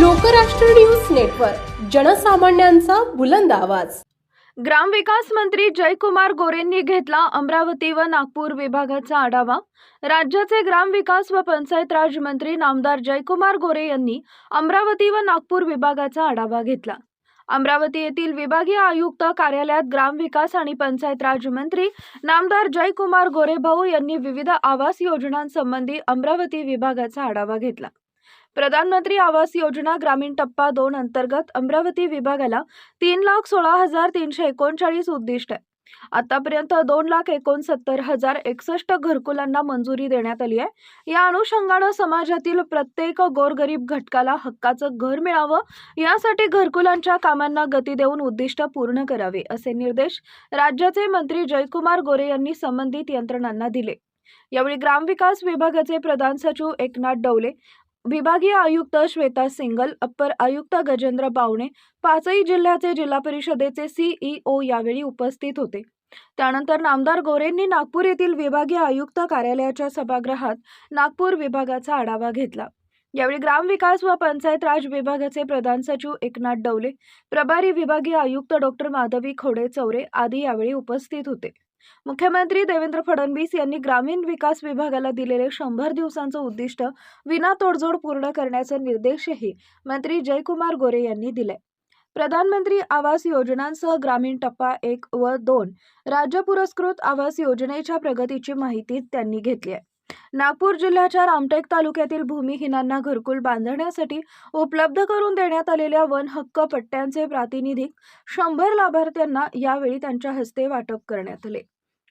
Lokrashtra news network जनसामान्यांचा बुलंद आवाज. ग्रामविकास मंत्री जयकुमार गोरेंनी घेतला अमरावती व नागपूर विभागाचा आढावा. राज्याचे ग्रामविकास व पंचायत राज मंत्री नामदार जयकुमार गोरे यांनी अमरावती व नागपूर विभागाचा आढावा घेतला. अमरावती येथील विभागीय आयुक्त कार्यालयात ग्रामविकास आणि पंचायत राज मंत्री नामदार जयकुमार गोरे भाऊ यांनी विविध आवास योजनांसंबंधी अमरावती विभागाचा आढावा घेतला. प्रधानमंत्री आवास योजना ग्रामीण टप्पा दोन अंतर्गत अमरावती विभागाला तीन लाख सोळा हजार तीनशे एकोणचाळीस उद्दिष्ट आहे. आतापर्यंत दोन लाख एकोणसत्तर हजार एकसष्ट घरकुलांना मंजुरी देण्यात आली आहे. या अनुषंगानं समाजातील प्रत्येक गोरगरीब घटकाला हक्काचं घर मिळावं यासाठी घरकुलांच्या कामांना गती देऊन उद्दिष्ट पूर्ण करावे असे निर्देश राज्याचे मंत्री जयकुमार गोरे यांनी संबंधित यंत्रणांना दिले. यावेळी ग्रामविकास विभागाचे प्रधान सचिव एकनाथ डवले विभागीय आयुक्त श्वेता सिंगल अप्पर आयुक्त गजेंद्र बावणे पाचही जिल्ह्याचे जिल्हा परिषदेचे सीईओ यावेळी उपस्थित होते. त्यानंतर नामदार गोरेंनी नागपूर येथील विभागीय आयुक्त कार्यालयाच्या सभागृहात नागपूर विभागाचा आढावा घेतला. यावेळी ग्रामविकास व पंचायत राज विभागाचे प्रधान सचिव एकनाथ डवले प्रभारी विभागीय आयुक्त डॉक्टर माधवी खोडे चौरे आदी यावेळी उपस्थित होते. मुख्यमंत्री देवेंद्र फडणवीस यांनी ग्रामीण विकास विभागाला दिलेले शंभर दिवसांचं उद्दिष्ट विना तोडजोड पूर्ण करण्याचे निर्देशही मंत्री जयकुमार गोरे यांनी दिले. प्रधानमंत्री आवास योजनांसह ग्रामीण टप्पा एक व दोन राज्य पुरस्कृत आवास योजनेच्या प्रगतीची माहिती त्यांनी घेतली आहे. नागपूर जिल्ह्याच्या रामटेक तालुक्यातील भूमिहीनांना घरकुल बांधण्यासाठी उपलब्ध करून देण्यात आलेल्या वन हक्क पट्ट्यांचे प्रातिनिधिक शंभर लाभार्थ्यांना यावेळी त्यांच्या हस्ते वाटप करण्यात आले.